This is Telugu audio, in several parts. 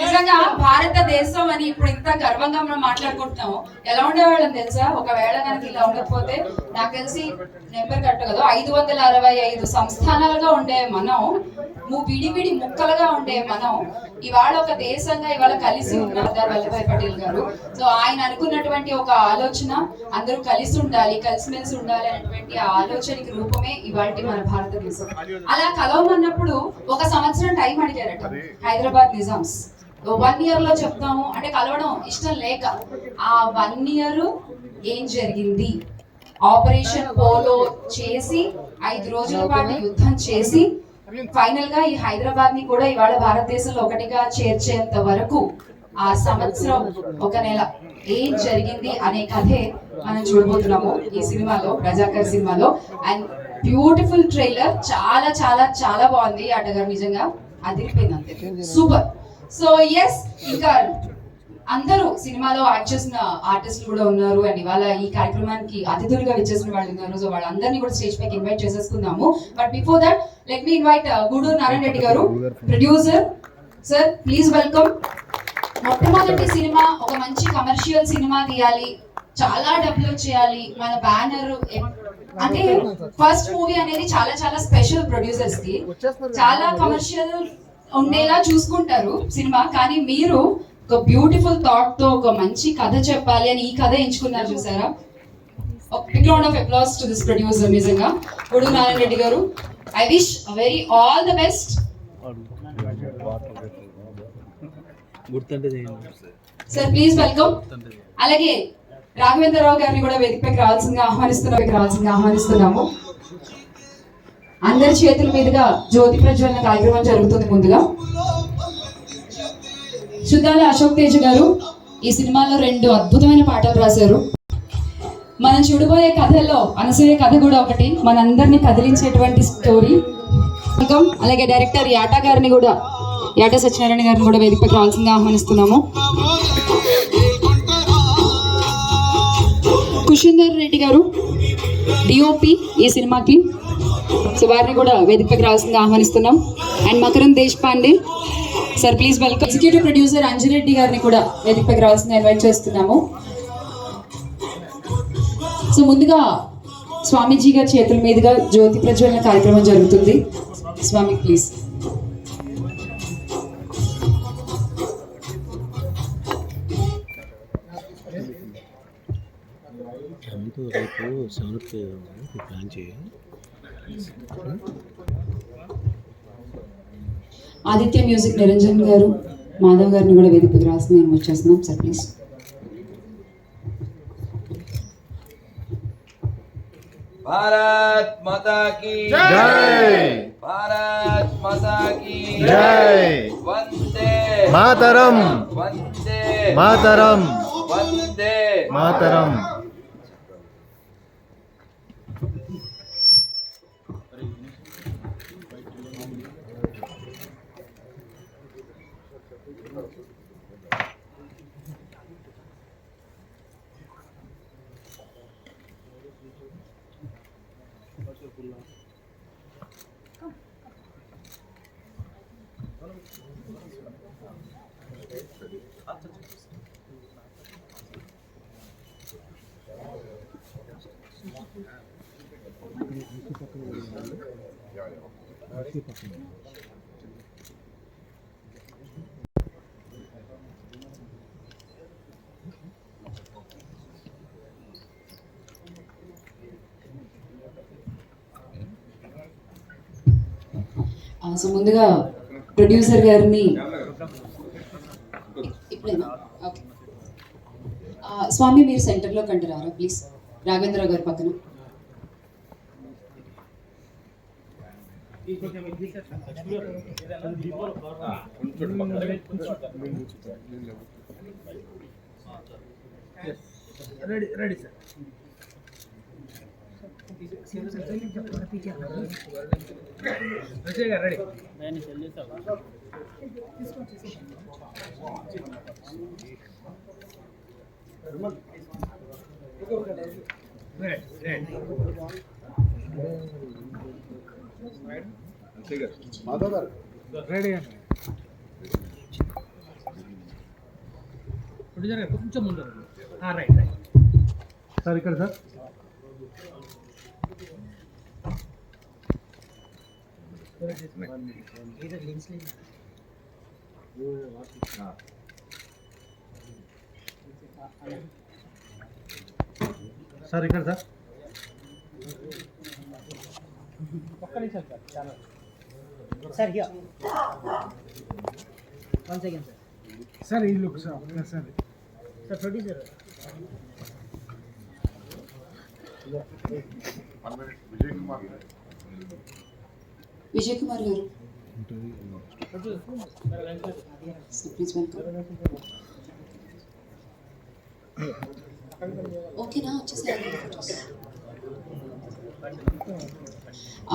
నిజంగా భారతదేశం అని ఇప్పుడు ఇంత గర్వంగా మనం మాట్లాడుకుంటున్నాము. ఎలా ఉండేవాళ్ళం తెలుసా? ఒకవేళ కనుక ఇలా ఉండకపోతే నాకు తెలిసి నెంబర్ కరెక్ట్ కదా. ఐదు వందల అరవై ఐదు సంస్థానాలుగా ఉండే మనం ము- విడివిడి ముక్కలుగా ఉండే మనం ఇవాళ ఒక దేశంగా ఇవాళ కలిసి ఉన్నారు సర్దార్ వల్లభాయ్ పటేల్ గారు. సో ఆయన అనుకున్నటువంటి ఒక ఆలోచన అందరూ కలిసి ఉండాలి కలిసిమెలిసి ఉండాలి అనేటువంటి ఆ ఆలోచనకి రూపమే ఇవాళ మన భారతదేశం. అలా కలవమన్నప్పుడు ఒక సంవత్సరం టైం అడిగారట హైదరాబాద్ నిజామ్స్. వన్ ఇయర్లో చెప్తాము అంటే కలవడం ఇష్టం లేక ఆ వన్ ఇయర్ ఏం జరిగింది? ఆపరేషన్ పోలో చేసి ఐదు రోజుల పాటు యుద్ధం చేసి ఫైనల్గా ఈ హైదరాబాద్ని కూడా ఇవాళ భారతదేశంలో ఒకటిగా చేర్చేంత వరకు ఆ సంవత్సరం ఒక నెల ఏం జరిగింది అనే కథే మనం చూడబోతున్నాము ఈ సినిమాలో ప్రజాకర్ సినిమాలో. అండ్ బ్యూటిఫుల్ ట్రైలర్ చాలా చాలా చాలా బాగుంది అటగారు నిజంగా. అదిరిపోయింది అంతే. సూపర్ సో ఎస్ ఇంకా అందరూ సినిమాలో యాక్ట్ చేసిన ఆర్టిస్టులు కూడా ఉన్నారు. అండ్ ఇవాళ ఈ కార్యక్రమానికి అతిథులుగా విచ్చేసిన వాళ్ళు ఉన్నారు. సో వాళ్ళందరినీ కూడా స్టేజ్ పైకి ఇన్వైట్ చేసేసుకుందాము. But before that let me invite Guduru Narayana Reddy garu producer sir please welcome మొట్టమొదటి సినిమా ఒక మంచి కమర్షియల్ సినిమా తీయాలి. చాలా డెవలప్ చేయాలి మన బ్యానర్ అంటే ఫస్ట్ మూవీ అనేది చాలా చాలా స్పెషల్ ప్రొడ్యూసర్స్కి. చాలా కమర్షియల్ ఉండేలా చూసుకుంటారు సినిమా. కానీ మీరు ఒక బ్యూటిఫుల్ థాట్తో ఒక మంచి కథ చెప్పాలి అని ఈ కథ ఎంచుకున్నారు చూసారా? Big round of applause to this producer నిజంగా Gudu Narayana Reddy garu I wish very all the best sir please welcome అలాగే రాఘవేంద్రరావు గారిని కూడా వేదికపైకి రావాల్సిందిగా ఆహ్వానిస్తున్నా రావాల్సిందిగా ఆహ్వానిస్తున్నాము. అందరి చేతుల మీదుగా జ్యోతి ప్రజ్వలన కార్యక్రమం జరుగుతుంది ముందుగా. శుద్ధాలి అశోక్ తేజ్ గారు ఈ సినిమాలో రెండు అద్భుతమైన పాటలు రాశారు. మనం చూడబోయే కథలో అనసూయ కథ కూడా ఒకటి. మనందరినీ కదిలించేటువంటి స్టోరీ అలాగే డైరెక్టర్ యాటా గారిని కూడా యాటా సత్యనారాయణ గారిని కూడా వేదికపై రావాల్సిందిగా ఆహ్వానిస్తున్నాము. కుషిందర్ రెడ్డి గారు డిఓపి ఈ సినిమాకి. సో వారిని కూడా వేదికపైకి రావాల్సిందిగా ఆహ్వానిస్తున్నాం. And Makarand Deshpande sir please welcome executive producer Anjireddy గారిని కూడా వేదికపైకి రావాల్సింది ఇన్వైట్ చేస్తున్నాము. సో ముందుగా స్వామీజీ గారి చేతుల మీదుగా జ్యోతి ప్రజ్వలన కార్యక్రమం జరుగుతుంది. స్వామి ప్లీజ్ రేపు సౌత్ ప్లాన్ చేయాలి ఆదిత్య మ్యూజిక్ నిరంజన్ గారు మాధవ్ గారిని కూడా వేదికకు రాసి మేము వచ్చేస్తున్నాం సార్ ప్లీజ్ భారత్ మాతా కీ జై! భారత్ మాతా కీ జై! వందే మాతరం! వందే మాతరం! వందే మాతరం! ఆ, సో ముందుగా ప్రొడ్యూసర్ గారిని స్వామి మీరు సెంటర్లో కంటే రారా ప్లీజ్? రాఘవేంద్రరావు గారి పక్కన. రెడీ రెడీ సార్ మాధవ్ గారు రెడీ అండి. కొంచెం ముందు రైట్ రైట్ సార్ ఇక్కడ సార్ సార్ ఇక్కడ సార్ ఒక్క నిమిషం సార్ చాలా sir here one second sir sir ఈ look sir sir sir producer Vijay Kumar garu. Sir, please welcome ఓకేనా వచ్చేసారు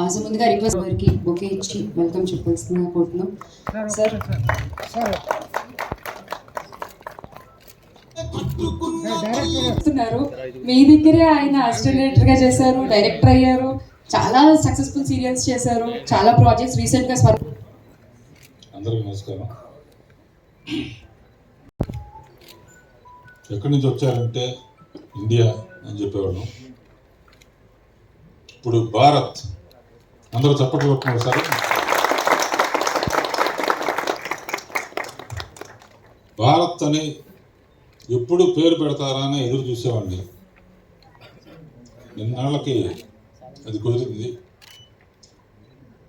సో ముందుగా రిక్వెస్ట్ వారికి బొకే ఇచ్చి వెల్కమ్ చెప్పాల్సిన కోర్టులో సార్ మీ దగ్గరే ఆయన అసిస్టెంట్గా చేశారు డైరెక్టర్ అయ్యారు. చాలా సక్సెస్ఫుల్ సీరియల్స్ చేశారు. చాలా ప్రాజెక్ట్స్ రీసెంట్గా స్వర్ అందరికీ నమస్కారం. ఎక్కడి నుంచి వచ్చారంటే ఇండియా అని చెప్పేవాళ్ళం. ఇప్పుడు భారత్. అందరూ చప్పట్లు కొట్టుకున్నారు సార్. భారత్ అని ఎప్పుడు పేరు పెడతారా అని ఎదురు చూసేవాడిని. నిన్నాళ్ళకి అది కుదిరింది.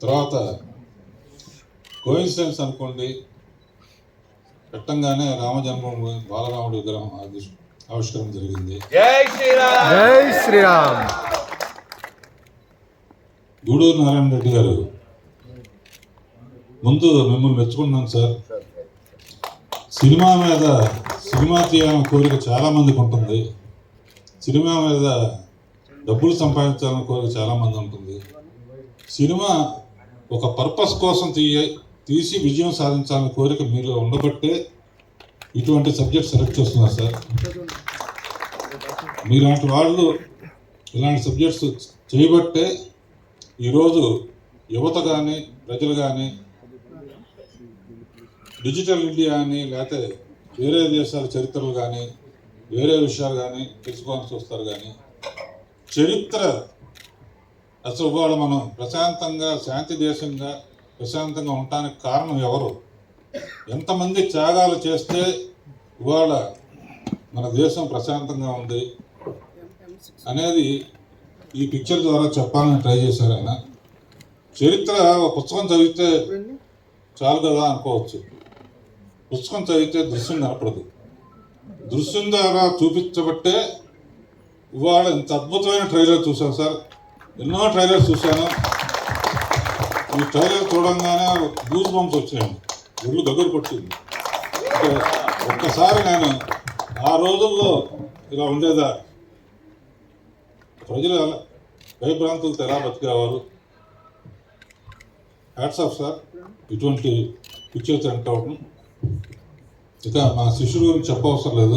తర్వాత కోయిన్సిడెన్స్ అనుకోండి. పెట్టంగానే రామ జన్మభూమి బాలరాముడి విగ్రహం ఆవిష్- ఆవిష్కరణ జరిగింది. జై శ్రీరామ్! జై శ్రీరామ్! గూడూరు నారాయణ రెడ్డి గారు ముందు మిమ్మల్ని మెచ్చుకున్నాను సార్. సినిమా మీద సినిమా తీయాలనే కోరిక చాలా మందికి ఉంటుంది. సినిమా మీద డబ్బులు సంపాదించాలని కోరిక చాలామంది ఉంటుంది. సినిమా ఒక పర్పస్ కోసం తీయ తీసి విజయం సాధించాలని కోరిక మీలో ఉండబట్టే ఇటువంటి సబ్జెక్ట్ సెలెక్ట్ చేస్తున్నారు సార్. మీలాంటి వాళ్ళు ఇలాంటి సబ్జెక్ట్స్ చేయబట్టే ఈరోజు యువత కానీ ప్రజలు కానీ డిజిటల్ ఇండియా అని లేకపోతే వేరే దేశాల చరిత్రలు కానీ వేరే విషయాలు కానీ తెలుసుకోవాల్సి వస్తారు కానీ చరిత్ర అసలు ఇవాళ మనం ప్రశాంతంగా శాంతి దేశంగా ప్రశాంతంగా ఉండటానికి కారణం ఎవరు? ఎంతమంది త్యాగాలు చేస్తే ఇవాళ మన దేశం ప్రశాంతంగా ఉంది అనేది ఈ పిక్చర్ ద్వారా చెప్పాలని ట్రై చేశారు ఆయన. చరిత్ర ఒక పుస్తకం చదివితే చాలు కదా అనుకోవచ్చు. పుస్తకం చదివితే దృశ్యం కనపడదు. దృశ్యం ద్వారా చూపించబట్టే ఇవాళ ఇంత అద్భుతమైన ట్రైలర్ చూశాను సార్. ఎన్నో ట్రైలర్స్ చూశాను. ఈ ట్రైలర్ చూడంగానే గూస్ బంప్స్ వచ్చాయండి ఒళ్ళు దగ్గర పట్టింది. ఒక్కసారి నేను ఆ రోజుల్లో ఇలా ఉండేదా? ప్రజలు ఎలా భయభ్రాంతులతో ఎలా బతికేవారు? హ్యాట్స్ ఆఫ్ సార్ ఇటువంటి పిక్చర్స్ అంటే ఇక మా శిష్యుడు గురించి చెప్పవసరం లేదు.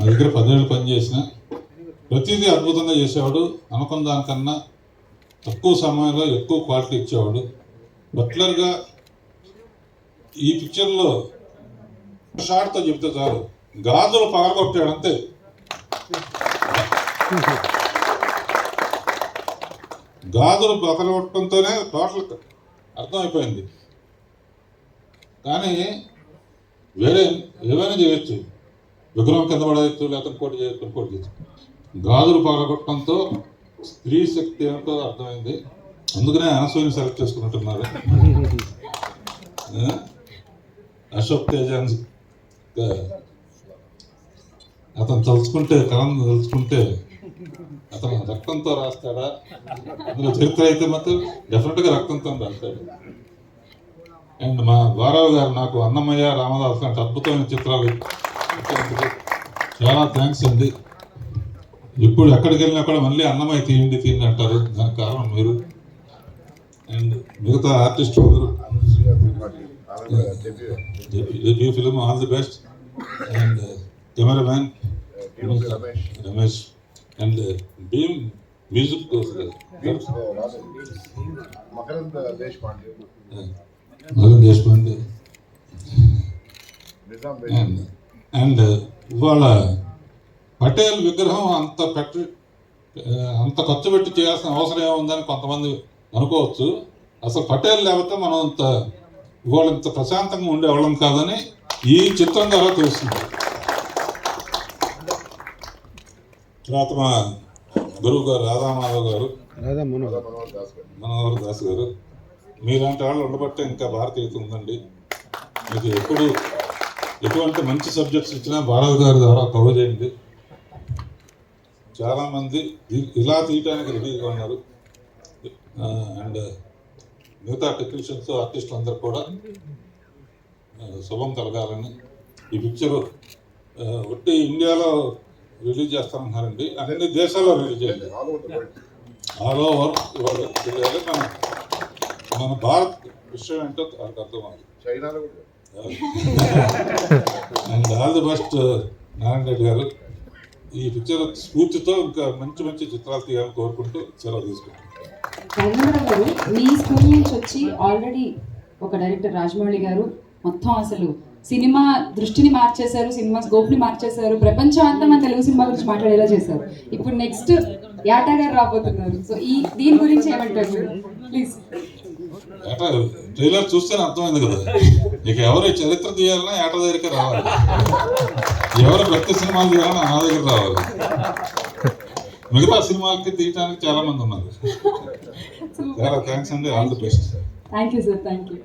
నా దగ్గర పదేళ్ళు పనిచేసిన ప్రతిదీ అద్భుతంగా చేసేవాడు. అనుకున్న దానికన్నా తక్కువ సమయంలో ఎక్కువ క్వాలిటీ ఇచ్చేవాడు. బట్లర్గా ఈ పిక్చర్లో షార్ట్తో చెప్తే చాలు. గాజులు పగలగొట్టాడు అంతే. గాజులు పగలగొట్టడంతోనే టోటల్ అర్థమైపోయింది. కానీ వేరే ఏమైనా చేయొచ్చు. విగ్రహం కింద పడవచ్చు లేకపోతే ఇంకోటి చేయొచ్చు ఇంకోటి చేయొచ్చు గాజులు పగలగొట్టడంతో స్త్రీ శక్తి ఏంటో అర్థమైంది. అందుకనే అనసూయని సెలెక్ట్ చేసుకున్నట్టున్నారు. అశోక్ తేజాన్ అతను తలుచుకుంటే కలం తలుచుకుంటే అతను రక్తంతో రాస్తాడా? అందులో చరిత్ర అయితే మాత్రం డెఫినెట్గా రక్తంతో రాస్తాడు. అండ్ మా బారావు గారు నాకు అన్నమయ్య రామదాస్ లాంటి అద్భుతమైన చిత్రాలు చాలా థ్యాంక్స్ అండి. ఇప్పుడు ఎక్కడికి వెళ్ళినా కూడా మళ్ళీ అన్నమయ్య తీయండి తీయండి అంటారు. దానికి కారణం మీరు. అండ్ మిగతా artist AP film all the best and cameraman Ramesh. And Bheem music Makarand Deshpande Nizam and ఇవాళ పటేల్ విగ్రహం అంత పెట్టి అంత ఖర్చు పెట్టి చేయాల్సిన అవసరం ఏముందని కొంతమంది అనుకోవచ్చు. అసలు పటేల్ లేకపోతే మనం ఇంత ఇవాళ ఇంత ప్రశాంతంగా ఉండేవాళ్ళం కాదని ఈ చిత్రం ద్వారా తెలుస్తుంది. తర్వాత మా గురువు గారు రాధామాధవ్ గారు మనోహర్ దాస్ గారు మీలాంటి వాళ్ళు ఉండబట్టే ఇంకా భారతీయత ఉందండి. మీకు ఎప్పుడు ఎటువంటి మంచి సబ్జెక్ట్స్ ఇచ్చినా భారత్ గారి ద్వారా కవర్ చేయండి. చాలామంది ఇలా తీయటానికి రెడీగా ఉన్నారు. అండ్ మిగతా టెక్నీషియన్స్ ఆర్టిస్టులు అందరూ కూడా శుభం కలగాలని ఈ పిక్చరు ఒట్టి ఇండియాలో రిలీజ్ చేస్తామంటున్నారండి అన్ని దేశాల్లో రిలీజ్ చేయండి. ఆల్ ఓవర్ వరల్డ్ మన మన భారత్ విషయం ఏంటో వాళ్ళకి అర్థమవుతుంది చైనాలో కూడా. And all the best Narayana Reddy garu ఈ పిక్చర్ స్ఫూర్తితో ఇంకా మంచి మంచి చిత్రాలు తీయాలని కోరుకుంటూ సెలవు తీసుకుంటాం మీ స్కూల్ నుంచి వచ్చి ఆల్రెడీ ఒక డైరెక్టర్ రాజమౌళి గారు మొత్తం అసలు సినిమా దృష్టిని మార్చేశారు సినిమా స్కోప్ని మార్చేశారు ప్రపంచం అంతా మన తెలుగు సినిమా గురించి మాట్లాడేలా చేశారు. ఇప్పుడు నెక్స్ట్ యాటా గారు రాబోతున్నారు. సో ఈ దీని గురించి ఏమంటారు ప్లీజ్ ట్రైలర్ చూస్తేనే అర్థమైంది కదా. ఇక ఎవరు చరిత్ర తీయాలన్నా ఏట దగ్గరికి రావాలి. ఎవరు భక్తి సినిమాలు తీయాలన్నా నా దగ్గర రావాలి. మిగతా సినిమాలకి తీయడానికి చాలా మంది ఉన్నారు. చాలా థ్యాంక్స్ అండి. All the best thank you sir thank you